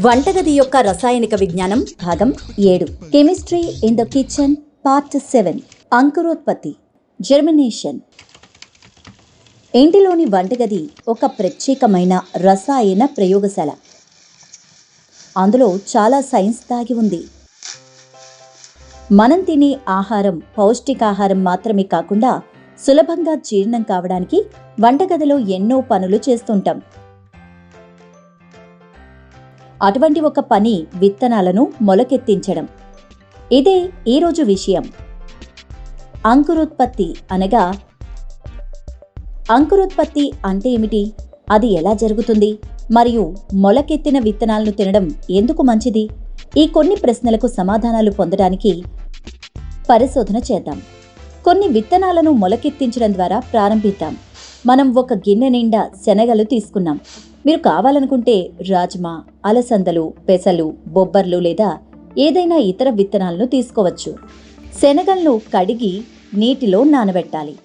వంటగది యొక్క రసాయనిక విజ్ఞానం భాగం ఏడు. Chemistry in the kitchen part seven. అంకురోత్పత్తి. జర్మినేషన్. ఇంటిలోని వంటగది ఒక ప్రత్యేకమైన రసాయన ప్రయోగశాల. అందులో చాలా సైన్స్ దాగి ఉంది. మనం తినే ఆహారం పౌష్టికాహారం మాత్రమే కాకుండా సులభంగా జీర్ణం కావడానికి వంటగదిలో ఎన్నో పనులు చేస్తుంటాం. అటువంటి ఒక పని విత్తనాలను మొలకెత్తించడం. ఇదే ఈరోజు విషయం. అంకురోత్పత్తి అనగా అంకురోత్పత్తి అంటే ఏమిటి? అది ఎలా జరుగుతుంది? మరియు మొలకెత్తిన విత్తనాలను తినడం ఎందుకు మంచిది? ఈ కొన్ని ప్రశ్నలకు సమాధానాలు పొందడానికి పరిశోధన చేద్దాం. కొన్ని విత్తనాలను మొలకెత్తించడం ద్వారా ప్రారంభిద్దాం. మనం ఒక గిన్నె నిండా శనగలు తీసుకున్నాం. మీరు కావాలనుకుంటే రాజ్మా అలసందలు పెసలు బొబ్బర్లు లేదా ఏదైనా ఇతర విత్తనాలను తీసుకోవచ్చు. శనగలను కడిగి నీటిలో నానబెట్టాలి.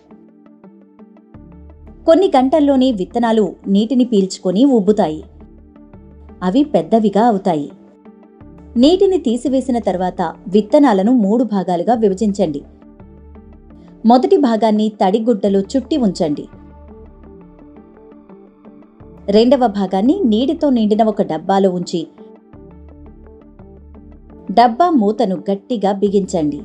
కొన్ని గంటల్లోనే విత్తనాలు నీటిని పీల్చుకొని ఉబ్బుతాయి అవి పెద్దవిగా అవుతాయి. నీటిని తీసివేసిన తర్వాత విత్తనాలను మూడు భాగాలుగా విభజించండి. మొదటి భాగాన్ని తడిగుడ్డలో చుట్టి ఉంచండి. రెండవ భాగాన్ని నీటితో నిండిన ఒక డబ్బాలో ఉంచి డబ్బా మూతను గట్టిగా బిగించండి.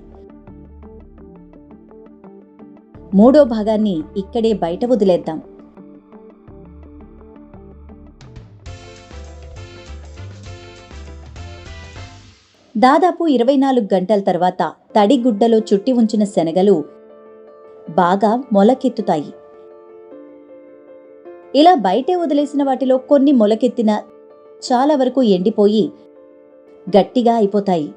మూడో భాగాన్ని ఇక్కడే బయట వదిలేద్దాం. దాదాపు ఇరవై నాలుగు గంటల తర్వాత తడి గుడ్డలో చుట్టి ఉంచిన శనగలు బాగా మొలకెత్తుతాయి. ఇలా బయటే వదిలేసిన వాటిలో కొన్ని మొలకెత్తిన చాలా వరకు ఎండిపోయి గట్టిగా అయిపోతాయి.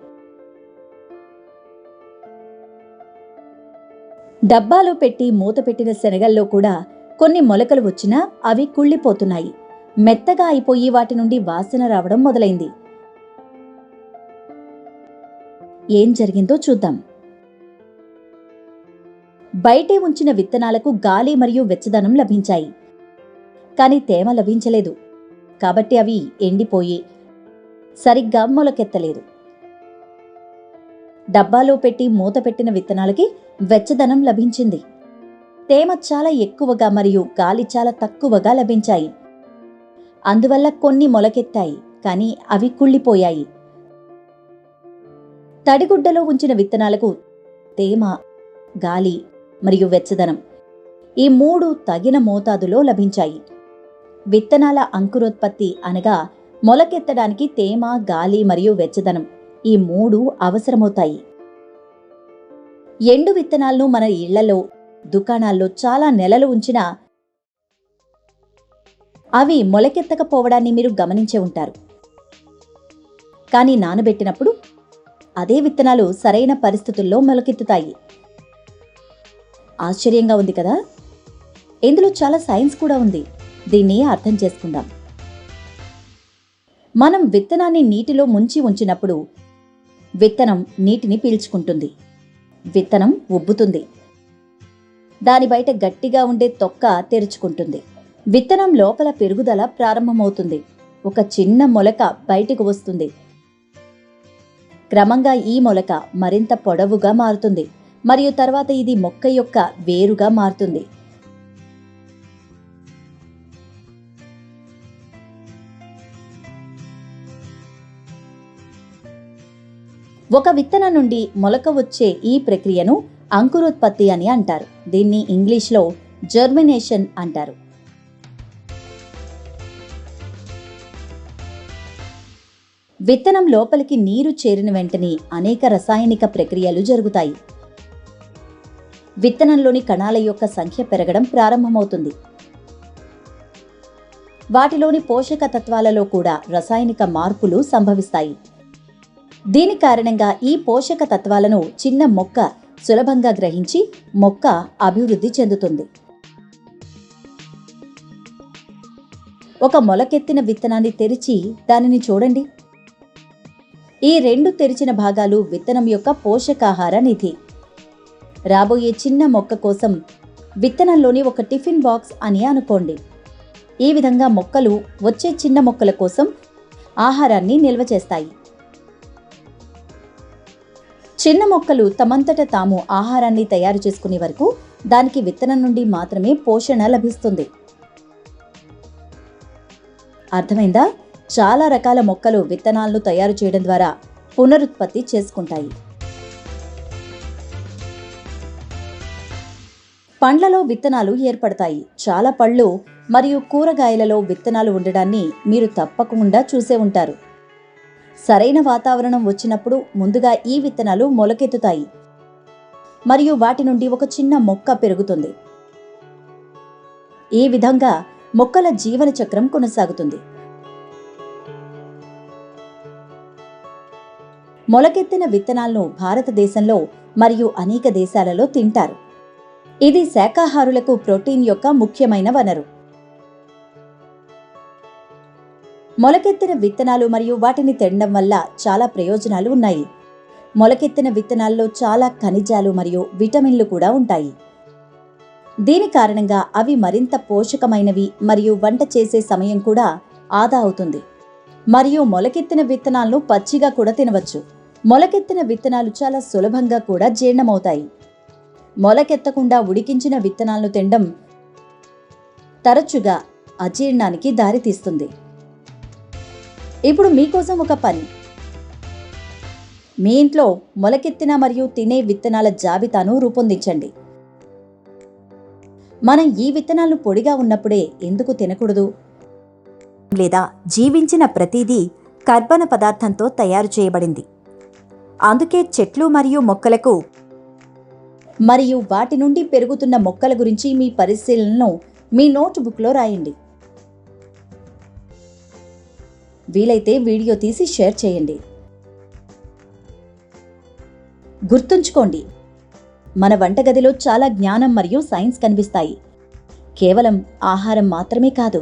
డబ్బాలో పెట్టి మూత పెట్టిన శనగల్లో కూడా కొన్ని మొలకలు వచ్చినా అవి కుళ్ళిపోతున్నాయి. మెత్తగా అయిపోయి వాటి నుండి వాసన రావడం మొదలైంది. ఏం జరిగిందో చూద్దాం. బయటే ఉంచిన విత్తనాలకు గాలి మరియు వెచ్చదనం లభించాయి. కానీ తేమ లభించలేదు. కాబట్టి అవి ఎండిపోయి సరిగ్గా మొలకెత్తలేదు. డబ్బాలో పెట్టి మూత పెట్టిన విత్తనాలకి వెచ్చదనం లభించింది. తేమ చాలా ఎక్కువగా మరియు గాలి చాలా తక్కువగా లభించాయి. అందువల్ల కొన్ని మొలకెత్తాయి కానీ అవి కుళ్ళిపోయాయి. తడిగుడ్డలో ఉంచిన విత్తనాలకు తేమ గాలి మరియు వెచ్చదనం ఈ మూడు తగిన మోతాదులో లభించాయి. విత్తనాల అంకురోత్పత్తి అనగా మొలకెత్తడానికి తేమ గాలి మరియు వెచ్చదనం ఈ మూడు అవసరమవుతాయి. ఎండు విత్తనాలను మన ఇళ్ళలో దుకాణాల్లో చాలా నెలలు ఉంచినా అవి మొలకెత్తకపోవడాన్ని మీరు గమనించే ఉంటారు. కానీ నానబెట్టినప్పుడు అదే విత్తనాలు సరైన పరిస్థితుల్లో మొలకెత్తుతాయి. ఆశ్చర్యంగా ఉంది కదా! ఇందులో చాలా సైన్స్ కూడా ఉంది. దీన్ని అర్థం చేసుకుందాం. మనం విత్తనాన్ని నీటిలో ముంచి ఉంచినప్పుడు విత్తనం నీటిని పీల్చుకుంటుంది. విత్తనం ఉబ్బుతుంది. దాని బయట గట్టిగా ఉండే తొక్క తెరుచుకుంటుంది. విత్తనం లోపల పెరుగుదల ప్రారంభమవుతుంది. ఒక చిన్న మొలక బయటకు వస్తుంది. క్రమంగా ఈ మొలక మరింత పొడవుగా మారుతుంది. మరియు తర్వాత ఇది మొక్క యొక్క వేరుగా మారుతుంది. ఒక విత్తనం నుండి మొలక వచ్చే ఈ ప్రక్రియను అంకురోత్పత్తి అని అంటారు. దీన్ని ఇంగ్లీష్లో జర్మినేషన్ అంటారు. విత్తనం లోపలికి నీరు చేరిన వెంటనే అనేక రసాయనిక ప్రక్రియలు జరుగుతాయి. విత్తనంలోని కణాల యొక్క సంఖ్య పెరగడం ప్రారంభమవుతుంది. వాటిలోని పోషక తత్వాలలో కూడా రసాయనిక మార్పులు సంభవిస్తాయి. దీని కారణంగా ఈ పోషక తత్వాలను చిన్న మొక్క సులభంగా గ్రహించి మొక్క అభివృద్ధి చెందుతుంది. ఒక మొలకెత్తిన విత్తనాన్ని తెరిచి దానిని చూడండి. ఈ రెండు తెరిచిన భాగాలు విత్తనం యొక్క పోషకాహార నిధి. రాబోయే చిన్న మొక్క కోసం విత్తనంలోని ఒక టిఫిన్ బాక్స్ అని అనుకోండి. ఈ విధంగా మొక్కలు వచ్చే చిన్న మొక్కల కోసం ఆహారాన్ని నిల్వ చేస్తాయి. చిన్న మొక్కలు తమంతట తాము ఆహారాన్ని తయారు చేసుకునే వరకు దానికి విత్తనం నుండి మాత్రమే పోషణ లభిస్తుంది. అర్థమైందా? చాలా రకాల మొక్కలు విత్తనాలను తయారు చేయడం ద్వారా పునరుత్పత్తి చేసుకుంటాయి. పండ్లలో విత్తనాలు ఏర్పడతాయి. చాలా పళ్ళు మరియు కూరగాయలలో విత్తనాలు ఉండడాన్ని మీరు తప్పకుండా చూసే ఉంటారు. సరైన వాతావరణం వచ్చినప్పుడు ముందుగా ఈ విత్తనాలు మొలకెత్తుతాయి. మరియు వాటి నుండి ఒక చిన్న మొక్క పెరుగుతుంది. ఈ విధంగా మొక్కల జీవన చక్రం కొనసాగుతుంది. మొలకెత్తిన విత్తనాలను భారతదేశంలో మరియు అనేక దేశాలలో తింటారు. ఇది శాకాహారులకు ప్రోటీన్ యొక్క ముఖ్యమైన వనరు. మొలకెత్తిన విత్తనాలు మరియు వాటిని తినడం వల్ల చాలా ప్రయోజనాలు ఉన్నాయి. మొలకెత్తిన విత్తనాల్లో చాలా ఖనిజాలు మరియు విటమిన్లు కూడా ఉంటాయి. దీని కారణంగా అవి మరింత పోషకమైనవి మరియు వంట చేసే సమయం కూడా ఆదా అవుతుంది. మరియు మొలకెత్తిన విత్తనాలను పచ్చిగా కూడా తినవచ్చు. మొలకెత్తిన విత్తనాలు చాలా సులభంగా కూడా జీర్ణమవుతాయి. మొలకెత్తకుండా ఉడికించిన విత్తనాలను తినడం తరచుగా అజీర్ణానికి దారితీస్తుంది. ఇప్పుడు మీకోసం ఒక పని. మీ ఇంట్లో మొలకెత్తిన మరియు తినే విత్తనాల జాబితాను రూపొందించండి. మనం ఈ విత్తనాలు పొడిగా ఉన్నప్పుడే ఎందుకు తినకూడదు? లేదా జీవించిన ప్రతిదీ కర్బన పదార్థంతో తయారు చేయబడింది. అందుకే చెట్లు మరియు మొక్కలకు మరియు వాటి నుండి పెరుగుతున్న మొక్కల గురించి మీ పరిశీలనను మీ నోట్బుక్లో రాయండి. వీలైతే వీడియో తీసి షేర్ చేయండి. గుర్తుంచుకోండి మన వంటగదిలో చాలా జ్ఞానం మరియు సైన్స్ కనిపిస్తాయి. కేవలం ఆహారం మాత్రమే కాదు